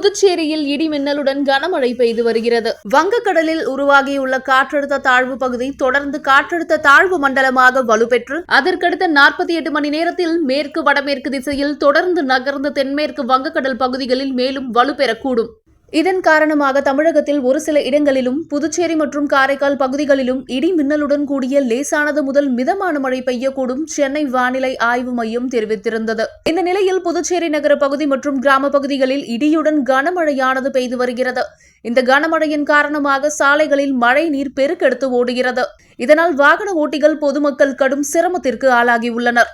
புதுச்சேரியில் இடி மின்னலுடன் கனமழை பெய்து வருகிறது. வங்கக்கடலில் உருவாகியுள்ள காற்றழுத்த தாழ்வு பகுதி தொடர்ந்து காற்றழுத்த தாழ்வு மண்டலமாக வலுப்பெற்று அதற்கடுத்த நாற்பத்தி எட்டு மணி நேரத்தில் மேற்கு வடமேற்கு திசையில் தொடர்ந்து நகர்ந்து தென்மேற்கு வங்கக்கடல் பகுதிகளில் மேலும் வலுப்பெறக்கூடும். இதன் காரணமாக தமிழகத்தில் ஒரு சில இடங்களிலும் புதுச்சேரி மற்றும் காரைக்கால் பகுதிகளிலும் இடி மின்னலுடன் கூடிய லேசானது முதல் மிதமான மழை பெய்யக்கூடும் சென்னை வானிலை ஆய்வு மையம் தெரிவித்திருந்தது. இந்த நிலையில் புதுச்சேரி நகர பகுதி மற்றும் கிராம பகுதிகளில் இடியுடன் கனமழையானது பெய்து வருகிறது. இந்த கனமழையின் காரணமாக சாலைகளில் மழை நீர் பெருக்கெடுத்து ஓடுகிறது. இதனால் வாகன ஓட்டிகள் பொதுமக்கள் கடும் சிரமத்திற்கு ஆளாகியுள்ளனர்.